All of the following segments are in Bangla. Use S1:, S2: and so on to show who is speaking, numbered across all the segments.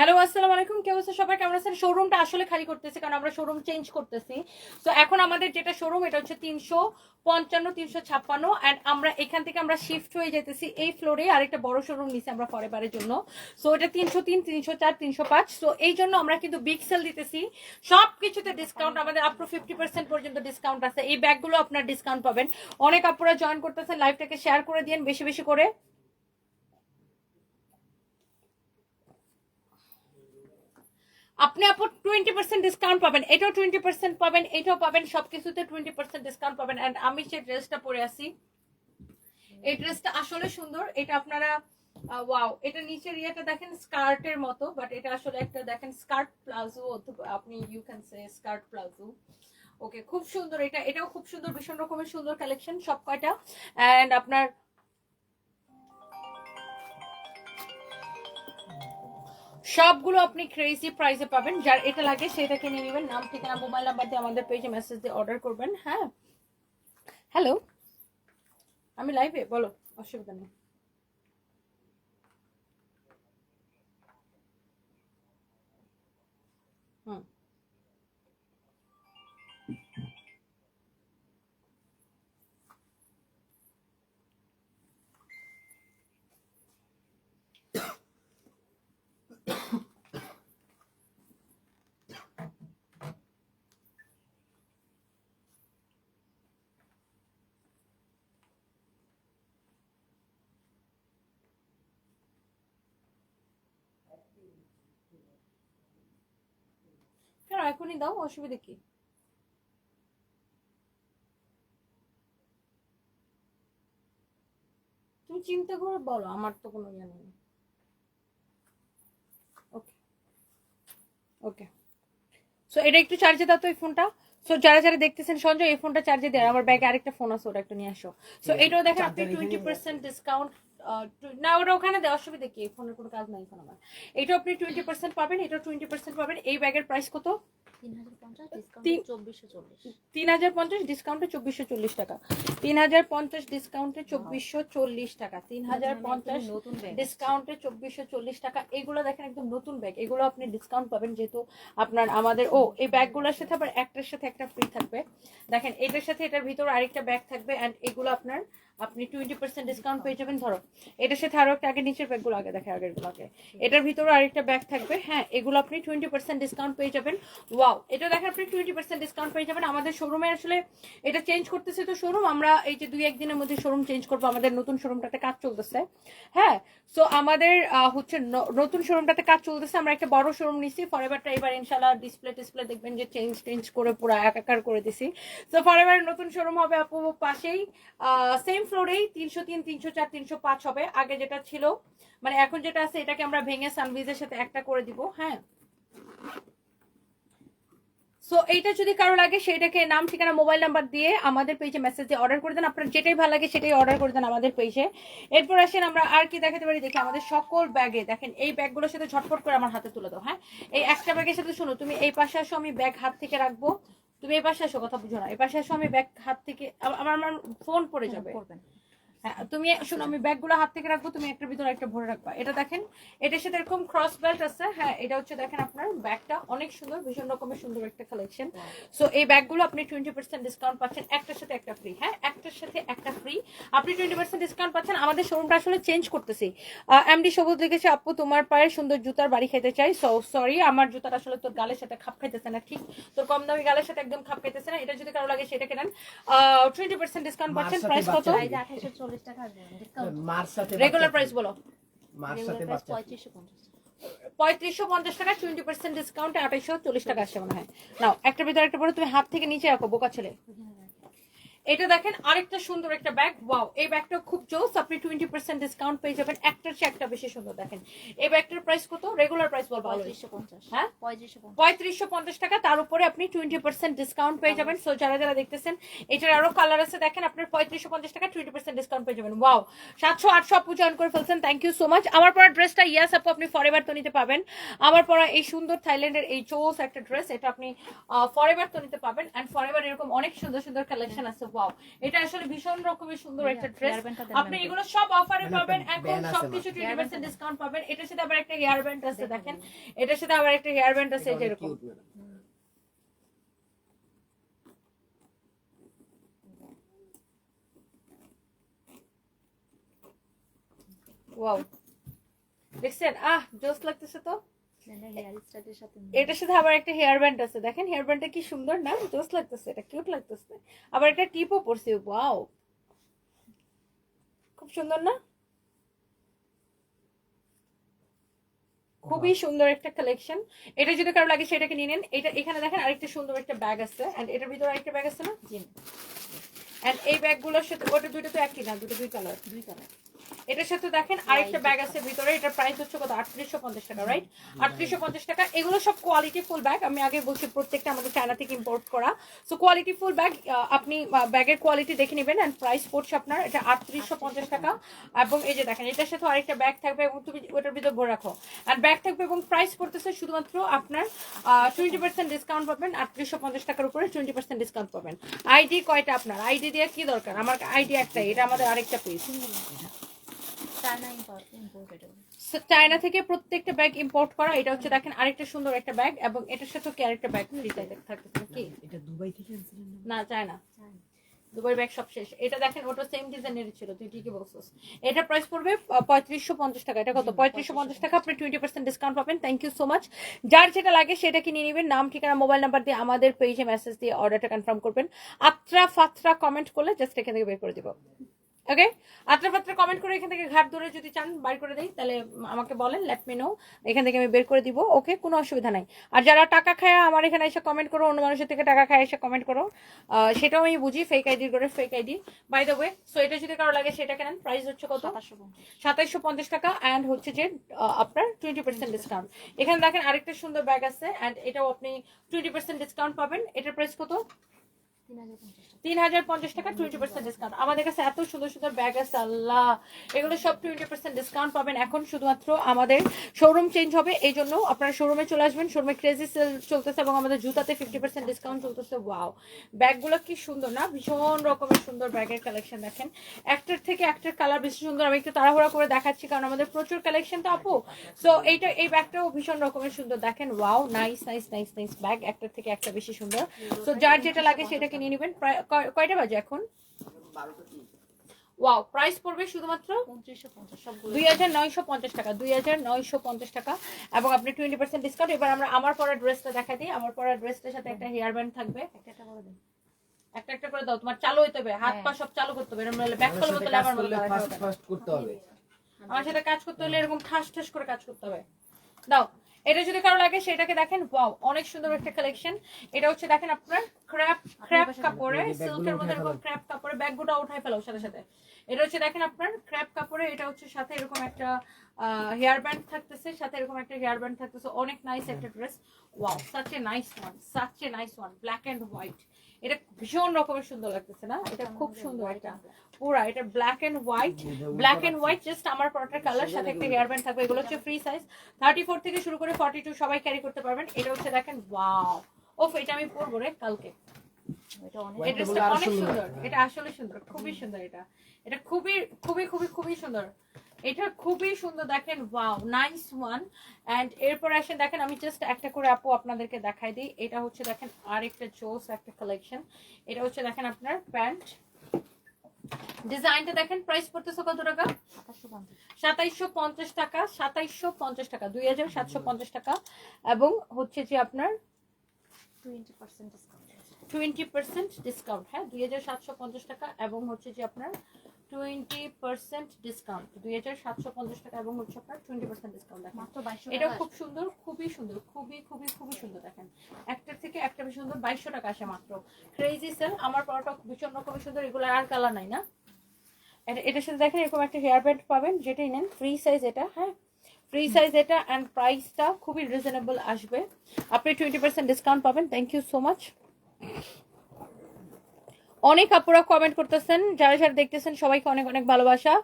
S1: হ্যালো আসসালামু আলাইকুম। কেউ আছে সবাই কেমন আছেন? শোরুমটা আসলে খালি করতেছে, কারণ আমরা শোরুম চেঞ্জ করতেছি। তো এখন আমাদের যেটা শোরুম এটা হচ্ছে তিনশো পঞ্চান্ন, তিনশো ছাপ্পান্ন অ্যান্ড আমরা এখান থেকে আমরা শিফট হয়ে যেতেছি এই ফ্লোরে আরেকটা বড় শোরুম নিছি আমরা ফরেবারের জন্য। সো এটা তিনশো তিন, তিনশো চার, তিনশো পাঁচ। সো এই জন্য আমরা কিন্তু বিগ সেল দিতেছি। সব কিছুতে ডিসকাউন্ট আমাদের আপ টু ফিফটি পার্সেন্ট পর্যন্ত ডিসকাউন্ট আছে। এই ব্যাগগুলো আপনার ডিসকাউন্ট পাবেন। অনেক আপুরা জয়েন করতেছেন লাইভটাকে শেয়ার করে দিন বেশি বেশি করে। আপনি আপু টোয়েন্টি পার্সেন্ট ডিসকাউন্ট পাবেন, এটাও টোয়েন্টি পার্সেন্ট পাবেন, এটাও পাবেন সব কিছুতে টোয়েন্টি পার্সেন্ট ডিসকাউন্ট পাবেন। অ্যান্ড আমি যে ড্রেসটা পরে আছি, এই ড্রেসটা আসলে সুন্দর, এটা আপনারা ওয়াও এটা নিচের ইয়েটা দেখেন স্কার্টের মতো বাট এটা আসলে একটা দেখেন স্কার্ট প্লাজো, অথবা আপনি you can say skirt palazzo. Okay খুব সুন্দর, এটা, এটাও খুব সুন্দর, ভীষণ রকমের সুন্দর কালেকশন সব কয়টা অ্যান্ড আপনার সবগুলো আপনি ক্রেজি প্রাইসে পাবেন। যার এটা লাগে সেটাকে নিয়ে নেবেন। নাম, ঠিকানা মোবাইল নাম্বার দিয়ে আমাদের পেজে মেসেজ দিয়ে অর্ডার করবেন হ্যাঁ? হ্যালো আমি লাইভে বলো, অসুবিধা নেই। কেন এখনই দাও অসুবিধা কি? তুমি চিন্তা করে বলো আমার তো কোনো জ্ঞান নেই। ওকে ওকে সো এটা একটু চার্জে দাও তো এই ফোনটা সো যারা যারা দেখতেছেন সঞ্জয় এই ফোনটা চার্জে দেয় আমার ব্যাগে আরেকটা ফোন আছে ওটা একটু নিয়ে আসো। সো এটাও দেখেন আপনি টোয়েন্টি পার্সেন্ট ডিসকাউন্ট না ওটা ওখানে দেওয়া অসুবিধা কি? ফোনের কোনো কাজ নাই এখন আমার। এটা আপনি টোয়েন্টি পার্সেন্ট পাবেন এটা টোয়েন্টি পার্সেন্ট পাবেন। এই ব্যাগের প্রাইস কত?
S2: তিন হাজার পঞ্চাশ ডিসকাউন্ট চব্বিশশো চল্লিশ
S1: টাকা। তিন হাজার পঞ্চাশ ডিসকাউন্টে চব্বিশশো চল্লিশ টাকা। তিন হাজার পঞ্চাশ
S2: নতুন
S1: ডিসকাউন্টে চব্বিশশো চল্লিশ টাকা। এগুলো দেখেন একদম নতুন ব্যাগ। এগুলো আপনি ডিসকাউন্ট পাবেন যেহেতু আপনার আমাদের ও এই ব্যাগগুলোর সাথে আবার একটার সাথে একটা ফ্রি থাকবে। দেখেন এটার সাথে এটার ভিতরে আরেকটা ব্যাগ থাকবে অ্যান্ড এগুলো আপনার আপনি টোয়েন্টি পার্সেন্ট ডিসকাউন্ট পেয়ে যাবেন। ধরো এটার সাথে আরও একটা আগে নিচের ব্যাগগুলো আগে দেখে আগের গুলোকে এটার ভিতরে আরেকটা ব্যাগ থাকবে। হ্যাঁ এগুলো আপনি টোয়েন্টি পার্সেন্ট ডিসকাউন্ট পেয়ে যাবেন। ওয়াও এটা দেখেন আপনি টোয়েন্টি পার্সেন্ট ডিসকাউন্ট পেয়ে যাবেন। আমাদের শোরুমে আসলে এটা চেঞ্জ করতেছে তো শোরুম আমরা এই যে দুই একদিনের মধ্যে শোরুম চেঞ্জ করব। আমাদের নতুন শোরুমটাতে কাজ চলতেছে। হ্যাঁ সো আমাদের আহ, হচ্ছে নতুন শোরুমটাতে কাজ চলতেছে। আমরা একটা বড় শোরুম নিছি। ফরএভারটা এবার ইনশাল্লাহ ডিসপ্লে টিসপ্লে দেখবেন যে চেঞ্জ টেঞ্জ করে পুরো একাকার করে দিছি। সো ফরএভার নতুন শোরুম হবে আপু পাশেই সেম ফ্লোরেই তিনশো তিন, তিনশো চার, তিনশো পাঁচ হবে। আগে যেটা ছিল মানে এখন যেটা আছে, এটাকে আমরা ভেঙে সানভিজের সাথে একটা করে দিব হ্যাঁ? সো এইটা যদি কারও লাগে সেটাকে নাম, ঠিকানা মোবাইল নাম্বার দিয়ে আমাদের পেজে মেসেজ দিয়ে অর্ডার করে দেন। আপনার যেটাই ভালো লাগে, সেটাই অর্ডার করে দেন আমাদের পেজে এরপর আসেন আমরা আর কি দেখাতে পারি? দেখি আমাদের সকল ব্যাগে দেখেন, এই ব্যাগগুলোর সাথে ঝটপট করে আমার হাতে তুলে দাও হ্যাঁ? এই একটা ব্যাগের সাথে শুনো, তুমি এই পাশে আসো, আমি ব্যাগ হাত থেকে রাখব। তুমি এপাশে পাশে আসো কথা বুঝো না। এই পাশে আসো আমি ব্যাগ হাত থেকে আমার আমার ফোন পড়ে যাবে। হ্যাঁ তুমি শোনো আমি ব্যাগগুলো হাত থেকে রাখব তুমি একটার ভিতরে একটা ভরে রাখবা। এটা দেখেন এটার সাথে এরকম ক্রস বেল্ট আছে হ্যাঁ এটা হচ্ছে দেখেন আপনার ব্যাগটা অনেক সুন্দর ভীষণ রকমের সুন্দর একটা কালেকশন সো এই ব্যাগগুলো আপনি টোয়েন্টি পার্সেন্ট ডিসকাউন্ট পাচ্ছেন একটার সাথে একটা ফ্রি হ্যাঁ একটার সাথে একটা ফ্রি আপনি টোয়েন্টি পার্সেন্ট ডিসকাউন্ট পাচ্ছেন আমাদের শোরুমটা আসলে চেঞ্জ করতেছি। এমডি সবুজ লিখেছে আপু তোমার পায়ের সুন্দর জুতার বাড়ি খেতে চাই। সো সরি আমার জুতার আসলে তোর গালের সাথে খাপ খাইতেছে না ঠিক? তোর কম দামি গালের সাথে একদম খাপ খাইতেছে না এটা যদি কারও লাগে সেটা কেনেন। টোয়েন্টি পার্সেন্ট ডিসকাউন্ট পাচ্ছেন প্রাইস কত?
S2: চল্লিশ টাকা ডিসকাউন্ট
S3: মার সাথে
S1: রেগুলার প্রাইস বলো।
S3: মার সাথে
S2: পঁয়ত্রিশশো পঞ্চাশ।
S1: পঁয়ত্রিশশো পঞ্চাশ টাকা টোয়েন্টি পার্সেন্ট ডিসকাউন্ট আঠাইশো চল্লিশ টাকা আসছে মনে হয়। নাও একটা ভিতরে একটা পরে তুমি হাত থেকে নিচে রাখো বোকা ছেলে। এটা দেখেন আরেকটা সুন্দর একটা ব্যাগ ওয়াও এই ব্যাগটা খুব জোস। আপনি টোয়েন্টি পার্সেন্ট ডিসকাউন্ট পেয়ে যাবেন। একটার চেয়ে একটা বেশি সুন্দর দেখেন। এই ব্যাগটার প্রাইস কত? রেগুলার প্রাইস বলব হ্যাঁ?
S2: পঁয়ত্রিশশো পঞ্চাশ।
S1: টাকা তার উপরে আপনি টোয়েন্টি পার্সেন্ট ডিসকাউন্ট পেয়ে যাবেন। সো যারা যারা দেখতেছেন এটার আরও কালার আছে দেখেন আপনার পঁয়ত্রিশশো পঞ্চাশ টাকা টোয়েন্টি পার্সেন্ট ডিসকাউন্ট পেয়ে যাবেন। ওয়াও সাতশো আটশো আপু জয়েন করে ফেলছেন। থ্যাংক ইউ সো মাচ আমার পরা ড্রেসটা ইয়াস আপু আপনি ফরেভার তো নিতে পাবেন। আমার পরা এই সুন্দর থাইল্যান্ডের এই চোস একটা ড্রেস এটা আপনি ফরেভার তো নিতে পাবেন। অ্যান্ড ফরেভার এরকম অনেক সুন্দর সুন্দর কালেকশন আছে। ওয়াও এটা আসলে ভীষণ রকমের সুন্দর একটা ড্রেস আপনি এগুলো সব অফারে পাবেন।
S3: একটা
S1: এখন সবকিছু। টোয়েন্টি পার্সেন্ট ডিসকাউন্ট পাবেন। এটার সাথে আবার একটা হেয়ার ব্যান্ড আছে দেখেন। এটার সাথে আবার একটা হেয়ার ব্যান্ড আছে
S3: এটা madam।
S1: ওয়াও দেখছেন? আহ জোস লাগতেছে তো। এটার সাথে আবার একটা হেয়ার ব্যান্ড আছে। দেখেন হেয়ার ব্যান্ডটা কি সুন্দর না? জোস লাগতেছে এটা কিউট লাগতেছে। আবার একটা টিপও পড়ছে ওয়াও খুব সুন্দর না? খুবই সুন্দর একটা কালেকশন এটা যদি কারও লাগে সেটাকে নিয়ে নেন। এটা এখানে দেখেন আরেকটা সুন্দর একটা ব্যাগ আছে। এন্ড এটার ভিতরে আরেকটা ব্যাগ আছে না?
S2: জি
S1: এন্ড এই ব্যাগগুলোর সাথে ওটা দুটো তো একই না? দুটো দুই কালার
S2: দুই কালার
S1: এটার সাথে দেখেন আরেকটা ব্যাগ আছে ভিতরে এটার প্রাইস হচ্ছে কত? আটত্রিশশো পঞ্চাশ টাকা রাইট আটত্রিশশো পঞ্চাশ টাকা। এগুলো সব কোয়ালিটি ফুল ব্যাগ আমি আগে বলছি প্রত্যেকটা আমাদের চায়না থেকে ইম্পোর্ট করা। সো কোয়ালিটি ফুল ব্যাগ আপনি ব্যাগের কোয়ালিটি দেখে নেবেন অ্যান্ড প্রাইস পড়ছে আপনার এটা আটত্রিশশো পঞ্চাশ টাকা। এবং এই যে দেখেন এটার সাথে আরেকটা ব্যাগ থাকবে এবং তুমি ওটার ভিতর ভরে রাখো। আর ব্যাগ থাকবে এবং প্রাইস পড়তেছে শুধুমাত্র আপনার টোয়েন্টি পার্সেন্ট ডিসকাউন্ট পাবেন আটত্রিশশো পঞ্চাশ টাকার উপরে টোয়েন্টি পার্সেন্ট ডিসকাউন্ট পাবেন। আইডি কয়টা আপনার? আইডি দিয়ে কি দরকার? আমার আইডি একটাই এটা আমাদের আরেকটা piece
S2: China import imported
S1: China থেকে প্রত্যেকটা ব্যাগ ইম্পোর্ট করা এটা হচ্ছে দেখেন আরেকটা সুন্দর একটা ব্যাগ এবং এটার সাথে কি আরেকটা ব্যাগ ফ্রি থাকতেছে কি
S3: এটা দুবাই থেকে আনছিলেন না?
S1: না চায়না। দুবাই ব্যাগ সব শেষ। এটা দেখেন ওটা সেম ডিজাইনের ছিল তুই ঠিকই বলছিস। এটা প্রাইস পড়বে পঁয়ত্রিশশো পঞ্চাশ টাকা। এটা কত? পঁয়ত্রিশশো পঞ্চাশ টাকা। আপনি টোয়েন্টি পার্সেন্ট ডিসকাউন্ট পাবেন। থ্যাংক ইউ সো মাচ যার যেটা লাগে সেটা কিনে নেবেন। নাম ঠিকানা মোবাইল নাম্বার দিয়ে আমাদের পেজে মেসেজ দিয়ে অর্ডারটা কনফার্ম করবেন। আত্রা ফাত্রা কমেন্ট করলে জাস্ট এখান থেকে বের করে দিব। ওকে আত্রা ফাত্রা কমেন্ট করে এখান থেকে ঘাট ধরে যদি চান বাইর করে দেই তাহলে আমাকে বলেন লেট মি নো এখান থেকে আমি বের করে দিব ওকে কোনো অসুবিধা নাই। আর যারা টাকা খায় আমার এখানে এসে কমেন্ট করো অন্য মানুষের থেকে টাকা খায় এসে কমেন্ট করো। সেটাও আমি বুঝি ফেক আইডি করে fake ID by the way so এটা যদি কারও লাগে সেটা কেনেন প্রাইস হচ্ছে কত? সাতাইশশো পঞ্চাশ টাকা অ্যান্ড হচ্ছে যে আপনার টোয়েন্টি পার্সেন্ট ডিসকাউন্ট এখানে দেখেন আরেকটা সুন্দর ব্যাগ আছে অ্যান্ড এটাও আপনি টোয়েন্টি পার্সেন্ট ডিসকাউন্ট পাবেন। এটার প্রাইস কত?
S2: তিন
S1: ভীষণ রকমের সুন্দর ব্যাগের কালেকশন দেখেন। একটার থেকে একটার কালার বেশি সুন্দর। আমি একটু তাড়াহুড়া করে দেখাচ্ছি কারণ আমাদের প্রচুর কালেকশন তো আপু। সো এইটা, এই ব্যাগটাও ভীষণ রকমের সুন্দর। দেখেন wow nice nice nice nice bag একটার থেকে একটা বেশি সুন্দর। সো যার যেটা লাগে সেটাকে নিয়ে নেবেন। কয়টা বাজে এখন? ওয়াও প্রাইস পড়বে শুধুমাত্র দুই হাজার নয়শো পঞ্চাশ টাকা দুই হাজার নয়শো পঞ্চাশ টাকা। এবং আপনি টোয়েন্টি পার্সেন্ট ডিসকাউন্ট এবার আমরা আমার পরা ড্রেসটা দেখা দিই। আমার পরা ড্রেসটার সাথে একটা হেয়ার ব্যান্ড থাকবে।
S2: একটা একটা করে
S1: একটা একটা করে দাও তোমার চালু হইতে হবে। হাত পা সব চালু করতে হবে। এরকম ব্যাক করলে বলতে আমার মনে হয় আমার সাথে কাজ করতে হলে এরকম ঠাস ঠাস করে কাজ করতে হবে। দাও। এটা যদি কারও লাগে সেটাকে দেখেন ওয়াও অনেক সুন্দর একটা কালেকশন এটা হচ্ছে দেখেন আপনার ক্র্যাপ ক্র্যাপ কাপড়ে সিল্কের মধ্যে এরকম ক্র্যাপ কাপড়ে ব্যাগগুলো উঠাই ফেলো সাথে সাথে। এটা হচ্ছে দেখেন আপনার ক্র্যাপ কাপড়ে এটা হচ্ছে সাথে এরকম একটা হেয়ার ব্যান্ড থাকতেছে সাথে এরকম একটা হেয়ার ব্যান্ড থাকতেছে অনেক নাইস একটা dress wow such a nice one such a nice one black and white এটা ভীষণ রকমের সুন্দর লাগতেছে না? এটা খুব সুন্দর এটা পুরা এটা black and white black and white just আমার পরোটার কালার সাথে একটা হেয়ার ব্যান্ড থাকবে। এগুলো হচ্ছে ফ্রি সাইজ থার্টি ফোর থেকে শুরু করে ফর্টি টু সবাই ক্যারি করতে পারবেন। এটা হচ্ছে দেখেন ওয়াও ওফ এটা আমি পরবো রে কালকে।
S2: এটা অনেক।
S3: সুন্দর
S1: এটা আসলে সুন্দর খুবই সুন্দর এটা। এটা খুবই খুবই খুবই খুবই সুন্দর। এটা খুবই সুন্দর দেখেন ওয়াও নাইস ওয়ান এন্ড এরপর আসেন দেখেন আমি জাস্ট একটা করে আপু আপনাদেরকে দেখাই দিই। এটা হচ্ছে দেখেন আরেকটা জোস একটা কালেকশন এটা হচ্ছে দেখেন আপনার প্যান্ট। ডিজাইনটা দেখেন প্রাইস পড়তেছে কত টাকা? সাতাইশশো পঞ্চাশ টাকা সাতাইশশো পঞ্চাশ টাকা দুই হাজার সাতশো পঞ্চাশ টাকা। এবং হচ্ছে যে আপনার
S2: twenty percent discount
S1: twenty percent discount হ্যাঁ দুই হাজার সাতশো পঞ্চাশ টাকা। এবং হচ্ছে যে আপনার টোয়েন্টি পার্সেন্ট ডিসকাউন্ট দুই হাজার সাতশো পঞ্চাশ টাকা এবং হচ্ছে আপনার টোয়েন্টি পার্সেন্ট ডিসকাউন্ট দেখেন।
S2: মাত্র বাইশশো
S1: এটা খুব সুন্দর খুবই সুন্দর খুবই খুবই খুবই সুন্দর দেখেন। একটার থেকে একটা বেশি সুন্দর বাইশশো টাকা আসে মাত্র। ক্রেজি সেল আমার পরোটা ভীষণ রকমের সুন্দর এগুলো আর কালার নাই না। এটা এটার সাথে দেখেন এরকম একটা হেয়ার ব্যান্ড পাবেন যেটাই নেন। ফ্রি সাইজ এটা হ্যাঁ? ফ্রি সাইজ এটা অ্যান্ড প্রাইসটা খুবই রিজনেবল আসবে। আপনি টোয়েন্টি পার্সেন্ট ডিসকাউন্ট পাবেন। থ্যাংক ইউ সো মাচ অনেক আপুরা কমেন্ট করতেছেন যারা যারা দেখতেছেন সবাইকে অনেক অনেক ভালোবাসা।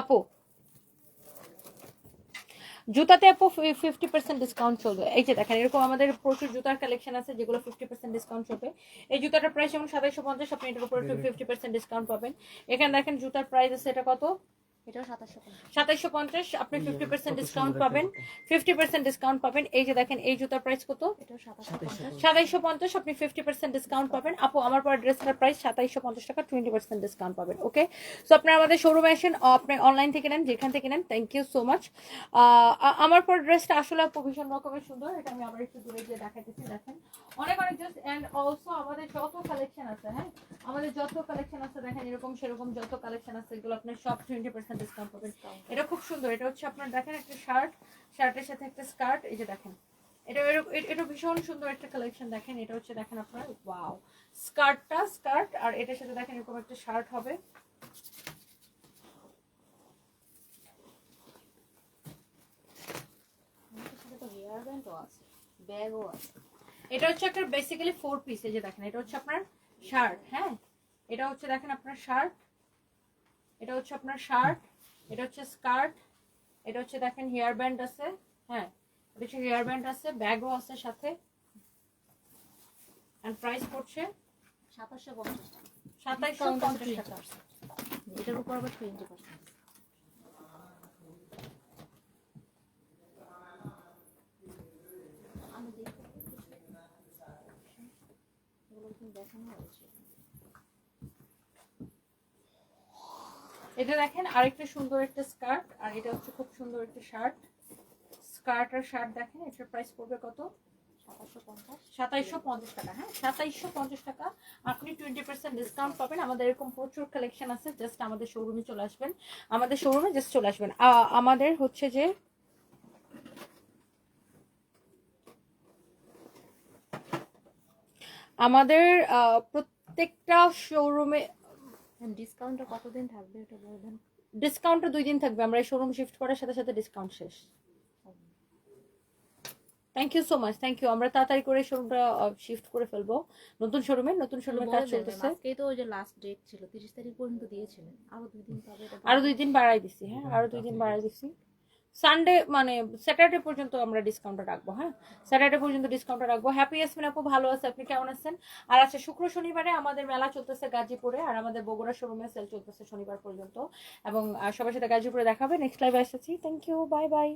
S1: আপু জুতাতে আপু ফিফটি পার্সেন্ট ডিসকাউন্ট চলবে। এই যে দেখেন এরকম আমাদের প্রচুর জুতার কালেকশন আছে যেগুলো ফিফটি পার্সেন্ট ডিসকাউন্ট চলবে। এই জুতাটার প্রাইস যেমন সাতাইশো পঞ্চাশ আপনি এটার উপরে ফিফটি পার্সেন্ট ডিসকাউন্ট পাবেন। এখানে দেখেন জুতার প্রাইস আছে এটা কত?
S2: এটাও সাতাশশো পঞ্চাশ।
S1: সাতাইশো পঞ্চাশ আপনি ফিফটি পার্সেন্ট ডিসকাউন্ট পাবেন। ফিফটি পার্সেন্ট ডিসকাউন্ট পাবেন। এই যে দেখেন এই জুতার প্রাইস কত?
S2: এটাও সাতাশশো পঞ্চাশ।
S1: সাতাইশো পঞ্চাশ আপনি ফিফটি পার্সেন্ট ডিসকাউন্ট পাবেন। আপু আমার পর ড্রেসটার প্রাইস সাতাইশো পঞ্চাশ টাকা টোয়েন্টি পার্সেন্ট ডিসকাউন্ট পাবেন ওকে সো আপনারা আমাদের শোরুমে আসেন আপনি অনলাইন থেকে নেন যেখান থেকে নেন থ্যাংক ইউ সো মাচ আমার পর ড্রেসটা আসলে আপু ভীষণ রকমের সুন্দর। এটা আমি আবার একটু দূরে গিয়ে দেখাতেছি দেখেন। অনেক অনেক ড্রেস অ্যান্ড অলসো আমাদের যত কালেকশন আছে হ্যাঁ? আমাদের যত কালেকশন আছে দেখেন এরকম সেরকম যত কালেকশন আছে এগুলো আপনার সব টোয়েন্টি পার্সেন্ট ডিসকাউন্ট পাবেন। এটা খুব সুন্দর এটা হচ্ছে আপনার দেখেন একটা শার্ট শার্টের সাথে একটা স্কার্ট এই যে দেখেন। এটা এটা ভীষণ সুন্দর একটা কালেকশন দেখেন এটা হচ্ছে দেখেন আপনার ওয়াও স্কার্টটা স্কার্ট আর এটার সাথে দেখেন এরকম একটা শার্ট হবে। এটা হচ্ছে একটা বেসিক্যালি ফোর পিস এই যে দেখেন এটা হচ্ছে আপনার শার্ট হ্যাঁ? এটা হচ্ছে দেখেন আপনার শার্ট এটা হচ্ছে আপনার শার্ট, এটা হচ্ছে স্কার্ট, এটা হচ্ছে দেখেন হেয়ার ব্যান্ড আছে হ্যাঁ এটা হচ্ছে হেয়ার ব্যান্ড আছে, ব্যাগও আছে সাথে। এন্ড প্রাইস পড়ছে
S2: সাতাশশো পঞ্চাশ টাকা। আছে
S1: পঞ্চাশ টাকা
S2: এটার উপর আবার টোয়েন্টি পার্সেন্ট দেখানো হয়েছে?
S1: এটা দেখেন, আরেকটা সুন্দর একটা স্কার্ট আর এটা হচ্ছে খুব সুন্দর একটা শার্ট স্কার্ট আর শার্ট দেখেন, এটার প্রাইস পড়বে কত? সাতাইশশো পঞ্চাশ টাকা হ্যাঁ সাতাইশশো পঞ্চাশ টাকা। আপনি টোয়েন্টি পার্সেন্ট ডিসকাউন্ট পাবেন। আমাদের এরকম প্রচুর কালেকশন আছে জাস্ট আমাদের শোরুমে চলে আসবেন। আমাদের শোরুমে জাস্ট চলে আসবেন। আমাদের হচ্ছে যে আমাদের প্রত্যেকটা শোরুমে
S2: ডিসকাউন্টটা কতদিন থাকবে এটা বলবেন
S1: ডিসকাউন্টটা দুই দিন থাকবে। আমরা এই শোরুম শিফট করার সাথে সাথে ডিসকাউন্ট শেষ। Thank you so much thank you আমরা তাড়াতাড়ি করে শোরুমটা শিফট করে ফেলব। নতুন শোরুমে নতুন শোরুমে কাজ চলতেছে।
S2: তো যে লাস্ট ডেট ছিল তিরিশ তারিখ পর্যন্ত দিয়েছিলেন। আরও দুই দিন পাবে
S1: আরও দুই দিন। বাড়াই দিছি হ্যাঁ আরও দুই দিন বাড়াই দিছি। সানডে মানে স্যাটারডে পর্যন্ত আমরা ডিসকাউন্টটা রাখব হ্যাঁ? স্যাটারডে পর্যন্ত ডিসকাউন্টটা রাখব। হ্যাপি ইয়াসমিন আপু, ভালো আছে? আপনি কেমন আছেন? আর আচ্ছা শুক্র শনিবারে আমাদের মেলা চলতেছে গাজীপুরে আর আমাদের বগুড়া শোরুমে সেল চলতেছে শনিবার পর্যন্ত। এবং সবার সাথে গাজীপুরে দেখাবে নেক্সট লাইভে এসেছি। Thank you bye bye